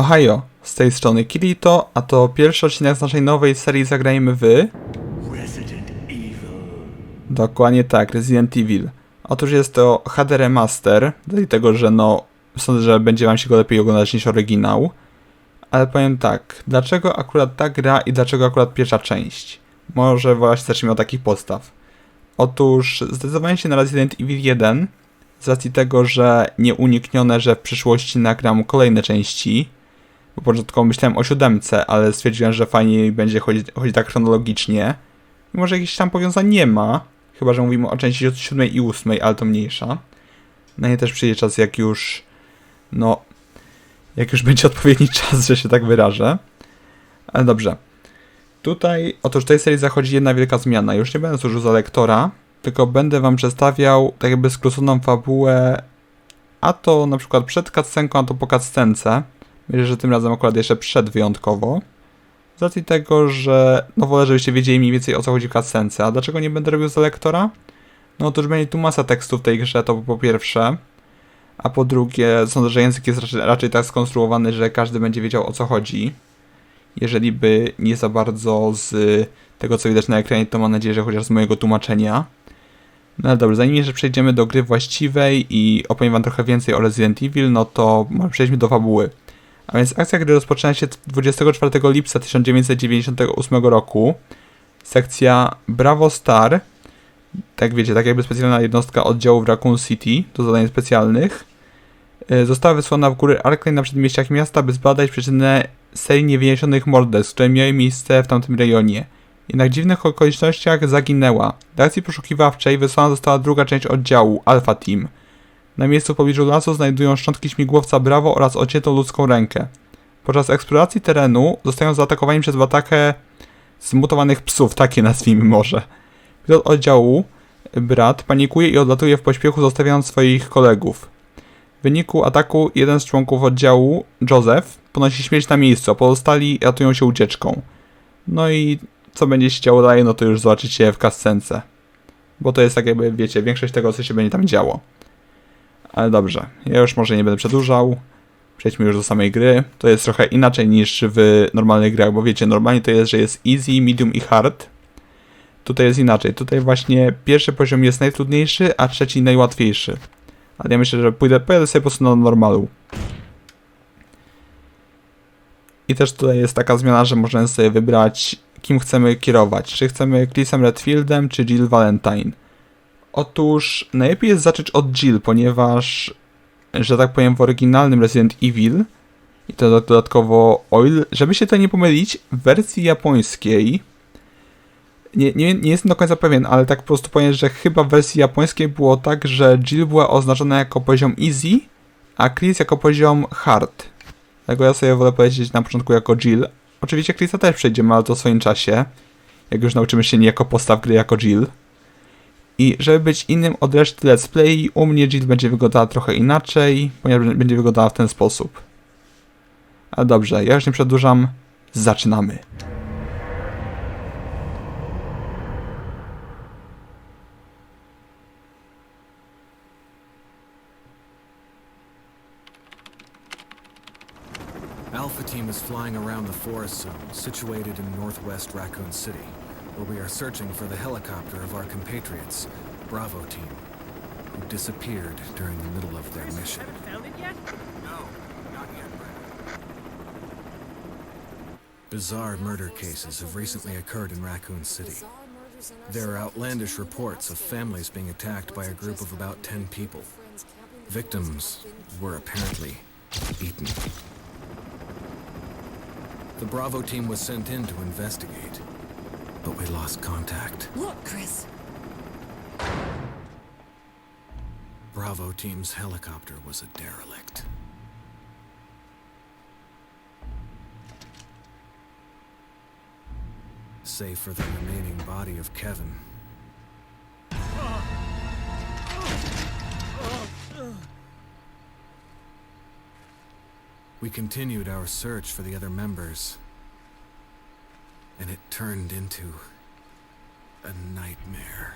Ohio, z tej strony Kirito, a to pierwszy odcinek z naszej nowej serii Zagrajmy w... Resident Evil. Dokładnie tak, Resident Evil. Otóż jest to HD Remaster, dlatego że no, sądzę, że będzie wam się go lepiej oglądać niż oryginał. Ale powiem tak, dlaczego akurat ta gra i dlaczego akurat pierwsza część? Może właśnie zacznijmy od takich podstaw. Otóż zdecydowałem się na Resident Evil 1 z racji tego, że nieuniknione, że w przyszłości nagram kolejne części. Bo początkowo myślałem o siódemce, ale stwierdziłem, że fajniej będzie chodzić, chodzić tak chronologicznie. Mimo, że jakichś tam powiązań nie ma. Chyba, że mówimy o części od 7 i 8, ale to mniejsza. Na nie też przyjdzie czas, jak już. No. Jak już będzie odpowiedni czas, że się tak wyrażę. Ale dobrze. Tutaj, otóż w tej serii zachodzi jedna wielka zmiana. Już nie będę służył za lektora, tylko będę wam przedstawiał tak jakby skróconą fabułę, a to na przykład przed cutscenką, a to po cutscence. Myślę, że tym razem akurat jeszcze przed wyjątkowo. Z racji tego, że no wolę, żebyście wiedzieli mniej więcej o co chodzi w cutscence. A dlaczego nie będę robił za lektora? No otóż będzie tu masa tekstu w tej grze, to po pierwsze. A po drugie, sądzę, że język jest raczej, raczej tak skonstruowany, że każdy będzie wiedział o co chodzi. Jeżeli by nie za bardzo z tego, co widać na ekranie, to mam nadzieję, że chociaż z mojego tłumaczenia. No ale dobrze, zanim jeszcze przejdziemy do gry właściwej i opowiem wam trochę więcej o Resident Evil, no to przejdźmy do fabuły. A więc akcja gry rozpoczyna się 24 lipca 1998 roku. Sekcja Bravo Star, tak wiecie, tak jakby specjalna jednostka oddziału w Raccoon City do zadań specjalnych, y, została wysłana w góry Arklay na przedmieściach miasta, by zbadać przyczynę serii niewyjaśnionych morderstw, które miały miejsce w tamtym rejonie. Jednak w dziwnych okolicznościach zaginęła. Do akcji poszukiwawczej wysłana została druga część oddziału, Alpha Team. Na miejscu w pobliżu lasu znajdują szczątki śmigłowca Bravo oraz ociętą ludzką rękę. Podczas eksploracji terenu zostają zaatakowani przez atakę zmutowanych psów, takie nazwijmy może. Pilot oddziału, brat, panikuje i odlatuje w pośpiechu, zostawiając swoich kolegów. W wyniku ataku jeden z członków oddziału, Joseph, ponosi śmierć na miejscu, a pozostali ratują się ucieczką. No i co będzie się działo dalej, no to już zobaczycie w kascence. Bo to jest tak jakby, wiecie, większość tego, co się będzie tam działo. Ale dobrze, ja już może nie będę przedłużał. Przejdźmy już do samej gry. To jest trochę inaczej niż w normalnych grach, bo wiecie, normalnie to jest, że jest easy, medium i hard. Tutaj jest inaczej. Tutaj właśnie pierwszy poziom jest najtrudniejszy, a trzeci najłatwiejszy. Ale ja myślę, że pójdę, pojadę sobie po prostu na normalu. I też tutaj jest taka zmiana, że możemy sobie wybrać, kim chcemy kierować. Czy chcemy Chrisem Redfieldem, czy Jill Valentine. Otóż najlepiej jest zacząć od Jill, ponieważ, że tak powiem, w oryginalnym Resident Evil i to dodatkowo Oil, żeby się to nie pomylić, w wersji japońskiej nie, nie, nie jestem do końca pewien, ale tak po prostu powiem, że chyba w wersji japońskiej było tak, że Jill była oznaczona jako poziom easy, a Chris jako poziom hard. Dlatego ja sobie wolę powiedzieć na początku jako Jill. Oczywiście Chrisa też przejdziemy, ale to w swoim czasie. Jak już nauczymy się nie jako postaw gry, jako Jill. I żeby być innym od reszty let's play, u mnie Jill będzie wyglądała trochę inaczej, ponieważ będzie wyglądała w ten sposób. Ale dobrze, ja już nie przedłużam. Zaczynamy. Alpha Team is flying around the forest zone situated in northwest Raccoon City, where we are searching for the helicopter of our compatriots, Bravo Team, who disappeared during the middle of their mission. Found it yet? Bizarre murder cases have recently occurred in Raccoon City. There are outlandish reports of families being attacked by a group of about 10 people. Victims were apparently eaten. The Bravo team was sent in to investigate, but we lost contact. Look, Chris. Bravo team's helicopter was a derelict. Save for the remaining body of Kevin. We continued our search for the other members, and it turned into a nightmare.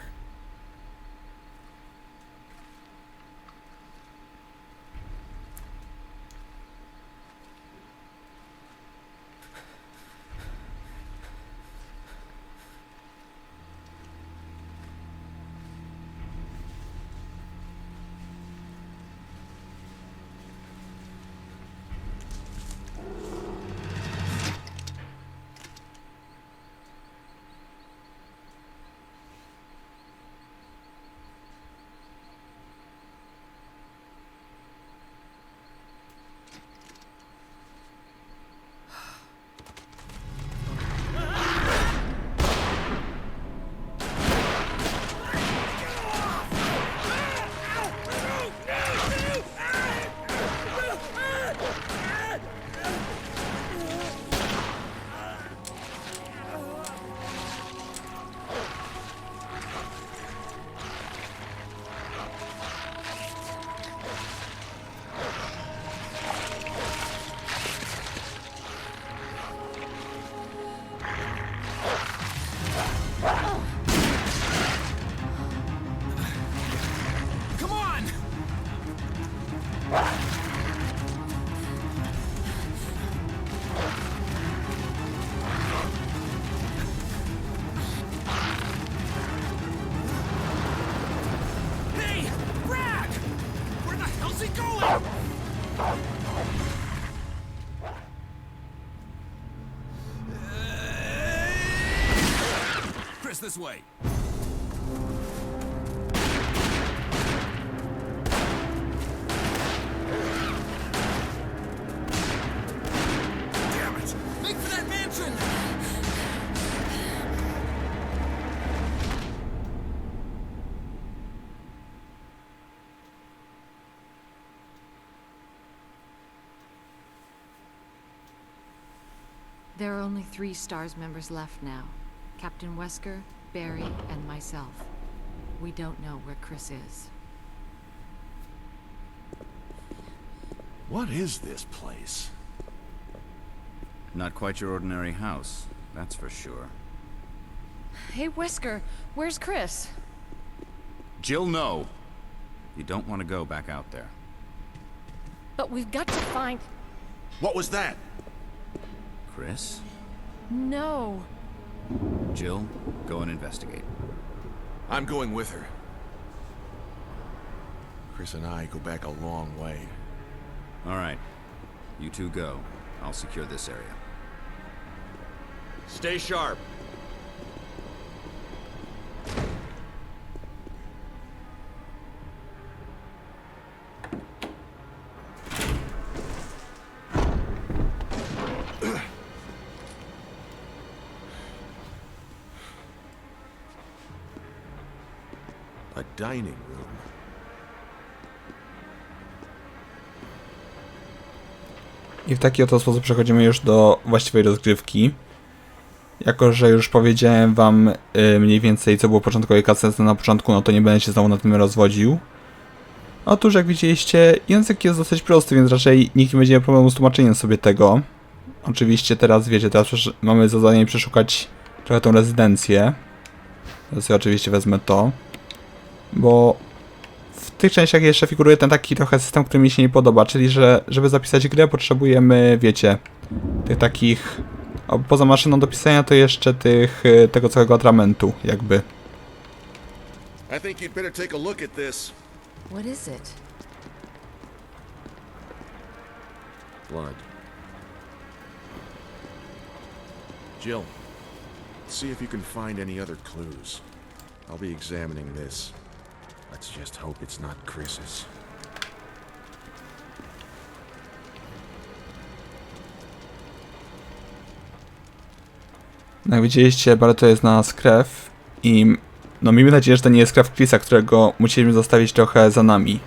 This way. There are only three STARS members left now Captain Wesker, Barry, and myself. We don't know where Chris is. What is this place? Not quite your ordinary house, that's for sure. Hey, Wesker, where's Chris? Jill, no! You don't want to go back out there. But we've got to find. What was that? Chris? No. Jill, go and investigate. I'm going with her. Chris and I go back a long way. All right. You two go. I'll secure this area. Stay sharp. Dining room. I w taki oto sposób przechodzimy już do właściwej rozgrywki. Jako, że już powiedziałem wam y, mniej więcej, co było początkowej cutscence na początku, no to nie będę się znowu na tym rozwodził. Otóż, jak widzieliście, język jest dosyć prosty, więc raczej nikt nie będzie miał problemu z tłumaczeniem sobie tego. Oczywiście teraz, wiecie, teraz mamy zadanie przeszukać trochę tą rezydencję. Teraz ja oczywiście wezmę to. Bo w tych częściach jeszcze figuruje ten taki trochę system, który mi się nie podoba, czyli że żeby zapisać grę potrzebujemy, wiecie, tych takich, poza maszyną do pisania to jeszcze tych, y, tego całego atramentu, jakby. I think you'd better take a look at this. What is it? Blood. Jill, see if you can find any other clues. I'll be examining this. Let's just hope it's not Chris's. No jak widzieliście, bardzo to jest na nas krew i no miejmy nadzieję, że to nie jest krew Chrisa, którego musieliśmy zostawić trochę za nami.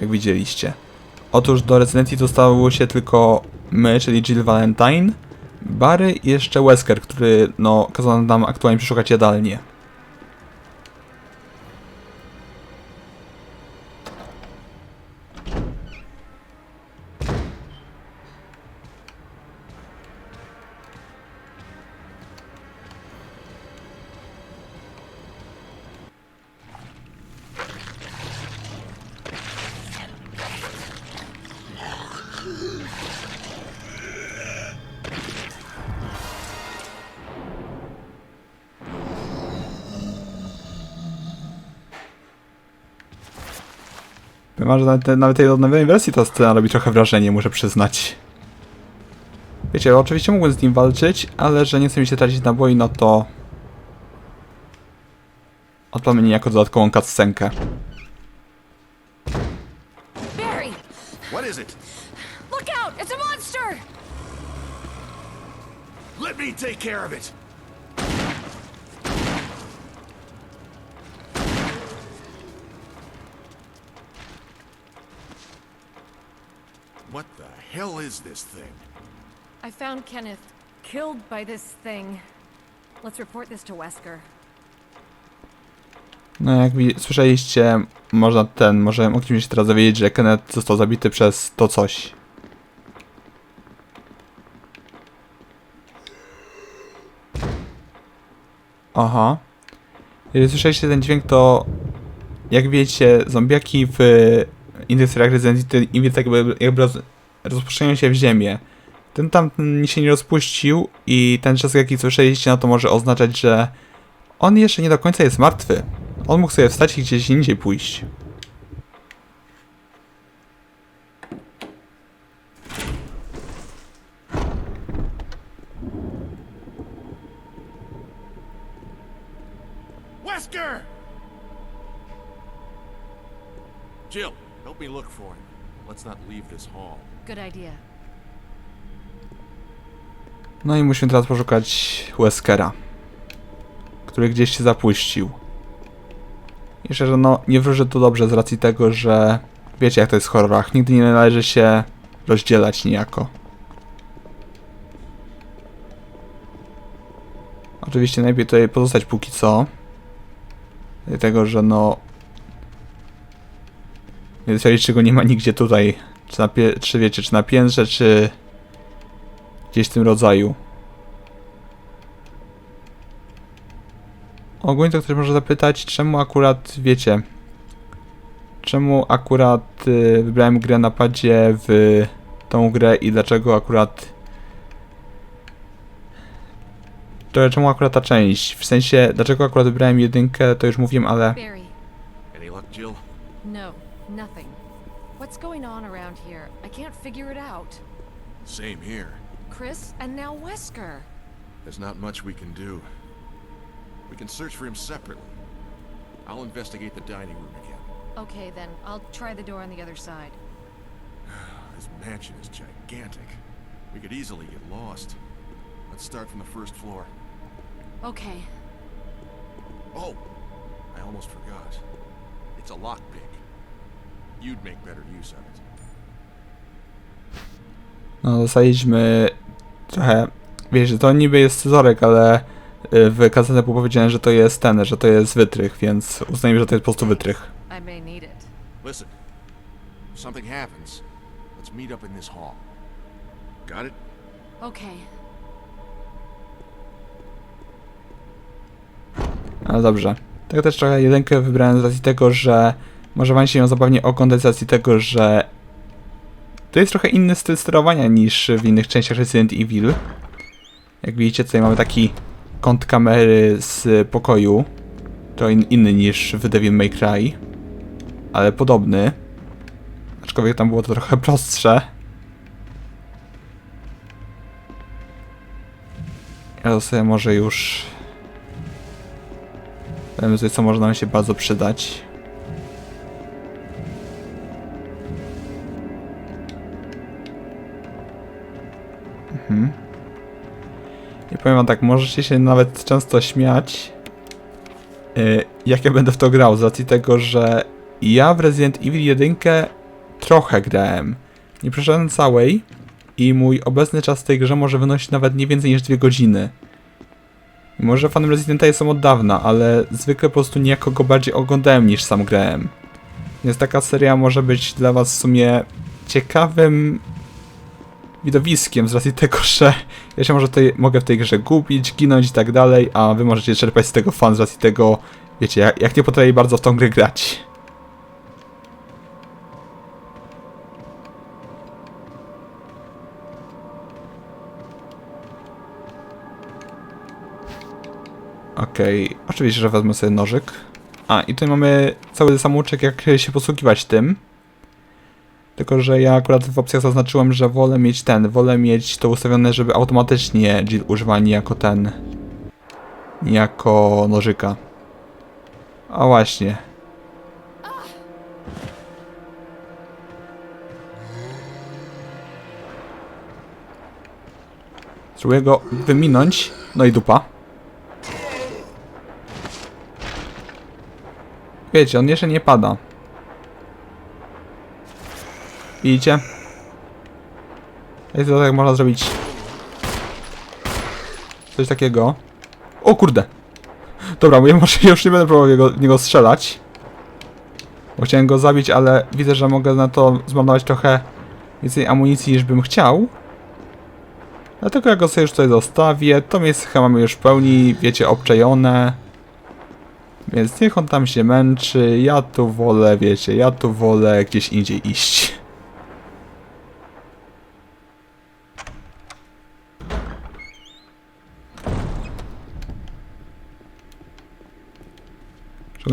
Jak widzieliście. Otóż do rezydencji dostało się tylko my, czyli Jill Valentine, Barry i jeszcze Wesker, który no kazał nam aktualnie przeszukać jadalnię. Powiem, że nawet, nawet tej odnowionej wersji ta scena robi trochę wrażenie, muszę przyznać. Wiecie, oczywiście mógłbym z nim walczyć, ale że nie chcę mi się tracić naboi, no to... Odpalmy niejako dodatkową cutscenkę. Barry! What is it? Look out! It's a monster! Let me take care of it! What the hell is this thing? I found Kenneth killed by this thing. Let's report this to Wesker. No jak wi- słyszeliście, można ten, może mogliśmy się teraz dowiedzieć, że Kenneth został zabity przez to coś. Aha. Jeżeli słyszeliście ten dźwięk, to jak wiecie, zombiaki w innych seriach Resident Evil im więcej jakby, jakby roz, rozpuszczają się w ziemię. Ten tam się nie rozpuścił i ten czas jaki słyszeliście, no to może oznaczać, że on jeszcze nie do końca jest martwy. On mógł sobie wstać i gdzieś indziej pójść. Wesker! Jill, help me look for him. Let's not leave this hall. Good idea. No i musimy teraz poszukać Weskera, który gdzieś się zapuścił. I szczerze, no nie wróży to dobrze z racji tego, że wiecie jak to jest w horrorach. Nigdy nie należy się rozdzielać niejako. Oczywiście najlepiej tutaj pozostać póki co. Dlatego, że no... Nie dowiedzieć czego nie ma nigdzie tutaj. Czy, na pie- czy wiecie, czy na piętrze, czy gdzieś w tym rodzaju. Ogólnie to ktoś może zapytać, czemu akurat, wiecie, czemu akurat y, wybrałem grę na padzie w tą grę i dlaczego akurat to czemu akurat ta część, w sensie dlaczego akurat wybrałem jedynkę, to już mówiłem, ale Barry. Any luck, Jill? No, nothing. What's going on around here? I can't figure it out. Same here. Chris and now Wesker. There's not much we can do. We can search for him separately. I'll investigate the dining room again. Okay, then I'll try the door on the other side. This mansion is gigantic. We could easily get lost. Let's start from the first floor. Okay. Oh, I almost forgot. It's a lockpick. You'd make better use of it. no dostaliśmy trochę, wiecie, to niby jest scyzorek, ale y, w kazance było powiedziane, że to jest ten, że to jest wytrych, więc uznajmy, że to jest po prostu wytrych. I may need it. Listen, if something happens, let's meet up in this hall. Got it? Okay. Ale dobrze. Tak też trochę jedynkę wybrałem z racji tego, że może wam się ją zabawnie z racji tego, że to jest trochę inny styl sterowania niż w innych częściach Resident Evil. Jak widzicie, tutaj mamy taki kąt kamery z pokoju. To in, inny niż w Devil May Cry. Ale podobny. Aczkolwiek tam było to trochę prostsze. Ja sobie może już sobie, co może nam się bardzo przydać. Powiem wam tak, możecie się nawet często śmiać, yy, jak ja będę w to grał, z racji tego, że ja w Resident Evil 1 trochę grałem. Nie przeszedłem całej i mój obecny czas w tej grze może wynosić nawet nie więcej niż 2 godziny. Może fanem Residenta jestem od dawna, ale zwykle po prostu niejako go bardziej oglądałem niż sam grałem. Więc taka seria może być dla was w sumie ciekawym widowiskiem z racji tego, że ja się może tutaj, mogę w tej grze gubić, ginąć i tak dalej, a wy możecie czerpać z tego fan z racji tego, wiecie, jak, jak nie potrafię bardzo w tą grę grać. Okej, oczywiście, że wezmę sobie nożyk. A, i tutaj mamy cały samouczek, jak się posługiwać tym. Tylko, że ja akurat w opcjach zaznaczyłem, że wolę mieć ten, wolę mieć to ustawione, żeby automatycznie Jill używała niejako ten, niejako nożyka. A właśnie. Spróbuję go wyminąć, no i dupa. Wiecie, on jeszcze nie pada. Widzicie? Jest to tak można zrobić. Coś takiego. O kurde! Dobra, ja może już nie będę próbował jego, niego strzelać. Bo chciałem go zabić, ale widzę, że mogę na to zmarnować trochę więcej amunicji niż bym chciał. Dlatego ja go sobie już tutaj zostawię. To miejsce chyba mamy już w pełni, wiecie, obczajone. Więc niech on tam się męczy. Ja tu wolę, wiecie, ja tu wolę gdzieś indziej iść.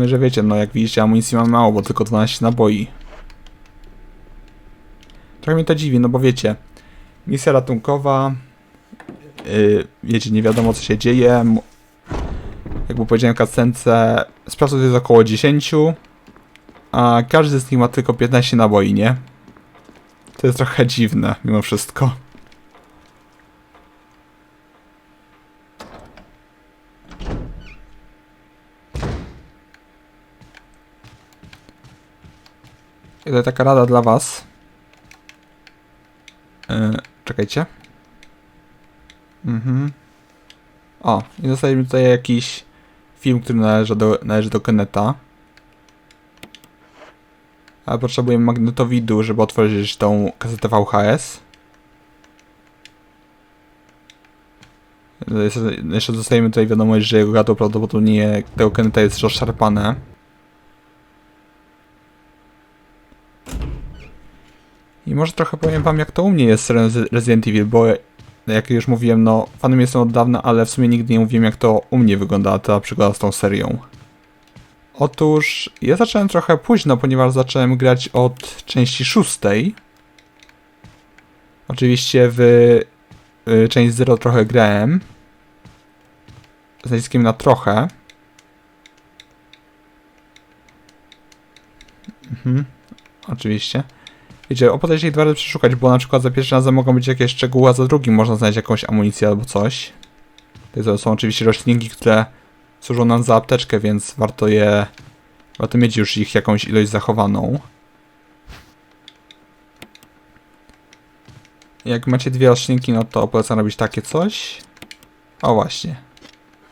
Że wiecie, no jak widzicie amunicji mam mało, bo tylko 12 naboi. Trochę mnie to dziwi, no bo wiecie, misja ratunkowa, yy, wiecie, nie wiadomo co się dzieje, jakby powiedziałem w cutscence, sprawców jest około 10, a każdy z nich ma tylko 15 naboi, nie? To jest trochę dziwne, mimo wszystko. I taka rada dla was. Yy, czekajcie. Mhm. O, i dostaliśmy tutaj jakiś film, który należy do, należy do Keneta. Ale potrzebujemy magnetowidu, żeby otworzyć tą kasetę VHS. Jeszcze dostajemy tutaj wiadomość, że jego gardło prawdopodobnie tego Keneta jest rozszarpane. I może trochę powiem wam, jak to u mnie jest Resident Evil, bo jak już mówiłem, no fanem jestem od dawna, ale w sumie nigdy nie mówiłem, jak to u mnie wygląda ta przygoda z tą serią. Otóż ja zacząłem trochę późno, ponieważ zacząłem grać od części szóstej. Oczywiście w y, część zero trochę grałem. Z naciskiem na trochę. Mhm, oczywiście. Wiecie, opłaca się dwa razy przeszukać, bo na przykład za pierwszym razem mogą być jakieś szczegóły, a za drugim można znaleźć jakąś amunicję albo coś. To są oczywiście roślinki, które służą nam za apteczkę, więc warto je... Warto mieć już ich jakąś ilość zachowaną. Jak macie dwie roślinki, no to polecam robić takie coś. O właśnie.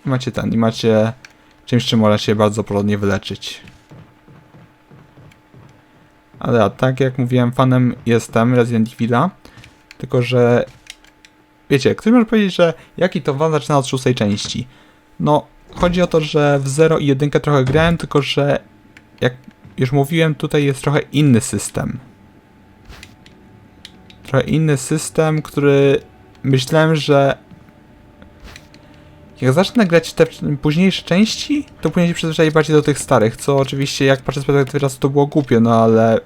I macie ten, i macie czymś, czym można się bardzo porządnie wyleczyć. Ale tak jak mówiłem, fanem jestem Resident Evil'a, tylko że wiecie, ktoś może powiedzieć, że jaki to fan zaczyna od szóstej części. No, chodzi o to, że w 0 i 1 trochę grałem, tylko że jak już mówiłem, tutaj jest trochę inny system. Trochę inny system, który myślałem, że jak zacznę grać te późniejsze części, to później się przyzwyczaić bardziej do tych starych, co oczywiście jak patrzę z perspektywy czasu to było głupie, no ale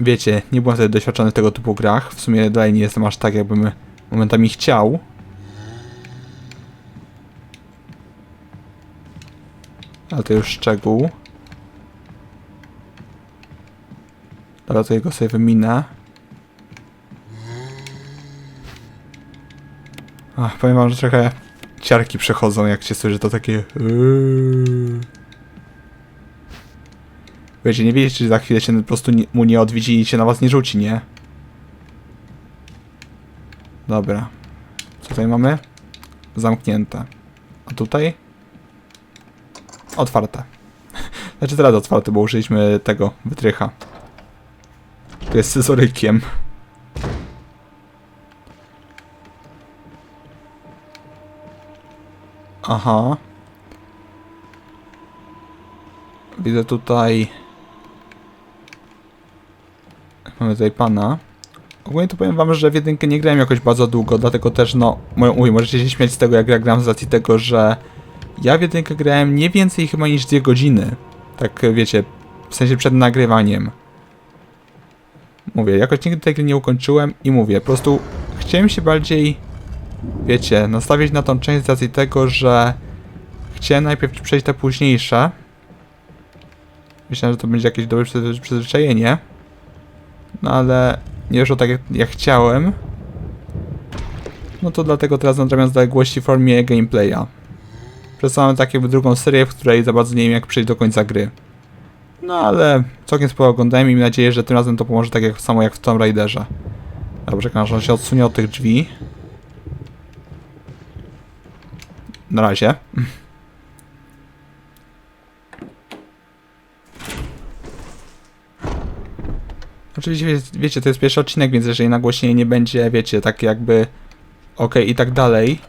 wiecie, nie byłem wtedy doświadczony w tego typu grach, w sumie dalej nie jestem aż tak jakbym momentami chciał. Ale to już szczegół. Dobra, to jego sobie wyminę. Ach, powiem wam, że trochę ciarki przechodzą, jak się słyszy to takie... Yy. Wiecie, nie wiecie, czy za chwilę się po prostu mu nie odwiedzi i się na was nie rzuci, nie? Dobra. Co tutaj mamy? Zamknięte. A tutaj? Otwarte. Znaczy teraz otwarte, bo użyliśmy tego wytrycha. To jest scyzorykiem. Aha. Widzę tutaj... Mamy tutaj pana. Ogólnie to powiem wam, że w jedynkę nie grałem jakoś bardzo długo, dlatego też no... Mówię, możecie się śmiać z tego jak ja gram z racji tego, że... Ja w jedynkę grałem nie więcej chyba niż dwie godziny. Tak wiecie, w sensie przed nagrywaniem. Mówię, jakoś nigdy tej gry nie ukończyłem i mówię, po prostu chciałem się bardziej wiecie, nastawić na tą część z racji tego, że chciałem najpierw przejść te późniejsze. Myślałem, że to będzie jakieś dobre przyzwy- przyzwyczajenie. No ale nie wyszło tak jak, jak chciałem. No to dlatego teraz nadrabiam zaległości w formie gameplaya. Przedstawiam tak jakby drugą serię, w której za bardzo nie wiem jak przejść do końca gry. No ale całkiem sporo oglądałem i mam nadzieję, że tym razem to pomoże tak jak, samo jak w Tomb Raiderze. Dobrze, on się odsunie od tych drzwi. Na razie. Oczywiście wie- wiecie, to jest pierwszy odcinek, więc jeżeli nagłośnienie nie będzie, wiecie, tak jakby ok i tak dalej,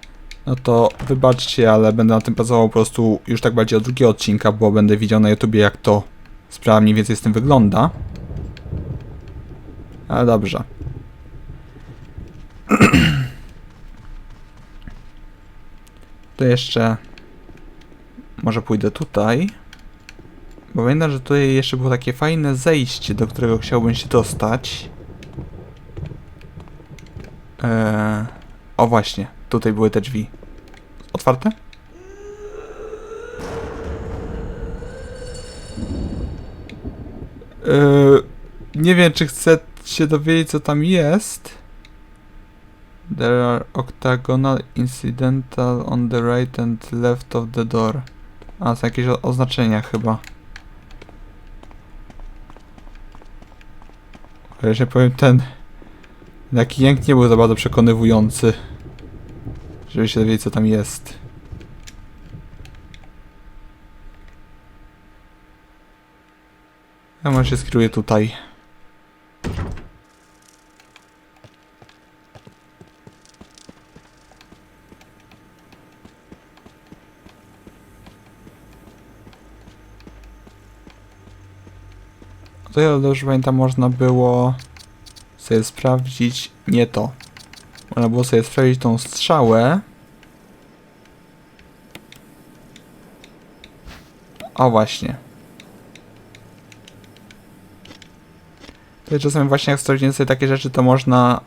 no to wybaczcie, ale będę na tym pracował po prostu już tak bardziej od drugiego odcinka, bo będę widział na YouTubie jak to sprawa mniej więcej z tym wygląda. Ale dobrze. To jeszcze może pójdę tutaj. Bo pamiętam, że tutaj jeszcze było takie fajne zejście, do którego chciałbym się dostać. Eee, o właśnie, tutaj były te drzwi. Otwarte? Eee, nie wiem, czy chcę się dowiedzieć, co tam jest. There are octagonal incidental on the right and left of the door. A, są jakieś oznaczenia chyba. Się powiem, ten... Jaki jęk nie był za bardzo przekonywujący. Żeby się dowiedzieć, co tam jest. Ja może się skieruję tutaj. To ja dobrze pamiętam, można było sobie sprawdzić nie to. Można było sobie sprawdzić tą strzałę. O właśnie. To czasami właśnie jak sprawdziłem sobie takie rzeczy, to można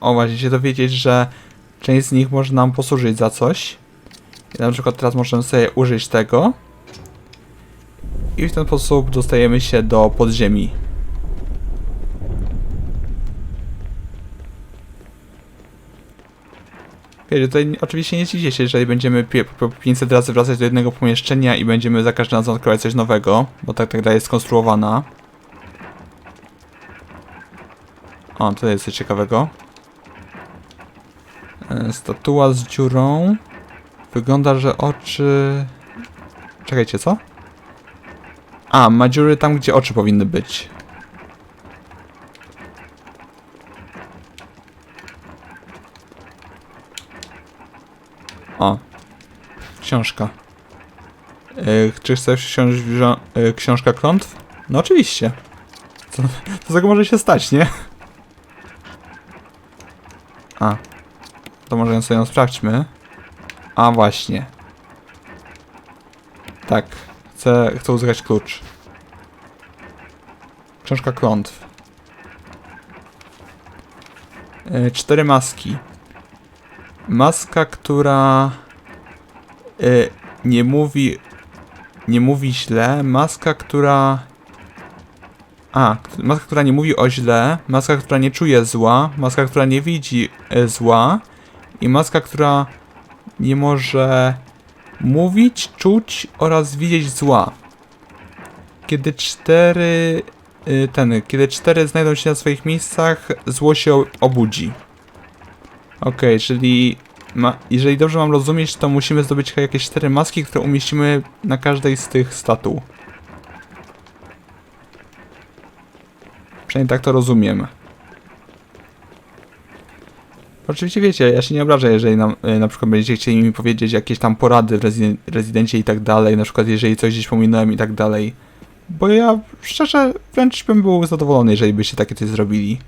o właśnie się dowiedzieć, że część z nich może nam posłużyć za coś. I na przykład teraz możemy sobie użyć tego. I w ten sposób dostajemy się do podziemi. Wiecie, tutaj oczywiście nie dziwię się, jeżeli będziemy pie- po 500 razy wracać do jednego pomieszczenia i będziemy za każdym razem odkrywać coś nowego, bo tak ta gra jest skonstruowana. O, tutaj jest coś ciekawego. E, Statua z dziurą. Wygląda, że oczy... Czekajcie, co? A, ma dziury tam, gdzie oczy powinny być. O. Książka. E, czy chcesz wziąć wzią- e, książka klątw? No oczywiście. Co, co tego może się stać, nie? A. To może sobie ją sprawdźmy. A właśnie. Tak. Chcę, chcę uzyskać klucz. Książka klątw. E, cztery maski. Maska, która e, nie mówi nie mówi źle. Maska, która a, maska, która nie mówi o źle, maska, która nie czuje zła, maska, która nie widzi e, zła i maska, która nie może mówić, czuć oraz widzieć zła. Kiedy cztery y, ten, kiedy cztery znajdą się na swoich miejscach, zło się obudzi. Okej, czyli ma, jeżeli dobrze mam rozumieć, to musimy zdobyć jakieś cztery maski, które umieścimy na każdej z tych statuł. Przynajmniej tak to rozumiem. Oczywiście wiecie, ja się nie obrażę, jeżeli nam, e, na przykład będziecie chcieli mi powiedzieć jakieś tam porady w rezydencie i tak dalej, na przykład jeżeli coś gdzieś pominąłem i tak dalej. Bo ja szczerze wręcz bym był zadowolony, jeżeli byście takie coś zrobili.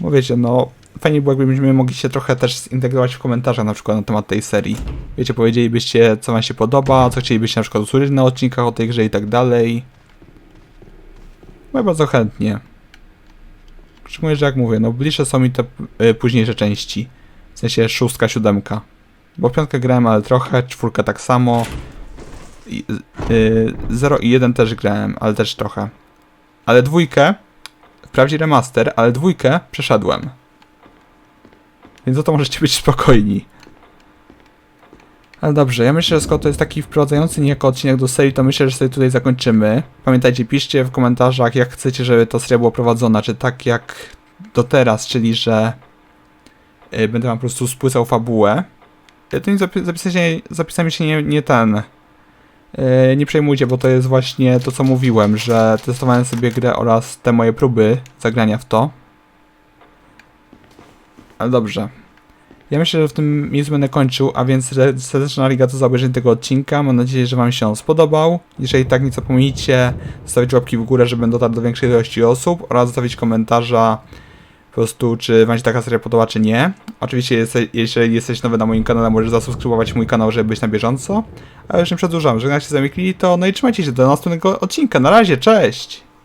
Bo wiecie, no fajnie było jakbyśmy mogli się trochę też zintegrować w komentarzach na przykład na temat tej serii. Wiecie, powiedzielibyście co wam się podoba, co chcielibyście na przykład usłyszeć na odcinkach o tej grze i tak dalej. No bardzo chętnie. Szczególnie, że jak mówię, no bliższe są mi te y, późniejsze części. W sensie szóstka, siódemka. Bo piątkę grałem, ale trochę, czwórkę tak samo. I, y, 0 i 1 też grałem, ale też trochę. Ale dwójkę, wprawdzie remaster, ale dwójkę przeszedłem. Więc o to możecie być spokojni. Ale dobrze, ja myślę, że skoro to jest taki wprowadzający niejako odcinek do serii, to myślę, że sobie tutaj zakończymy. Pamiętajcie, piszcie w komentarzach, jak chcecie, żeby ta seria była prowadzona, czy tak jak do teraz, czyli że y, będę wam po prostu spłycał fabułę. Y, To nie zapi- zapisanie, zapisami się nie, nie ten... y, Nie przejmujcie, bo to jest właśnie to, co mówiłem, że testowałem sobie grę oraz te moje próby zagrania w to. Ale dobrze. Ja myślę, że w tym miejscu będę kończył, a więc serdeczna arigato za obejrzenie tego odcinka. Mam nadzieję, że Wam się on spodobał. Jeżeli tak, nie zapomnijcie zostawić łapki w górę, żeby dotarł do większej ilości osób oraz zostawić komentarza po prostu, czy Wam się taka seria podoba, czy nie. Oczywiście, jeżeli jesteś nowy na moim kanale, możesz zasubskrybować mój kanał, żeby być na bieżąco. A już nie przedłużam, żegnam się z Klito, no i trzymajcie się do następnego odcinka. Na razie, cześć!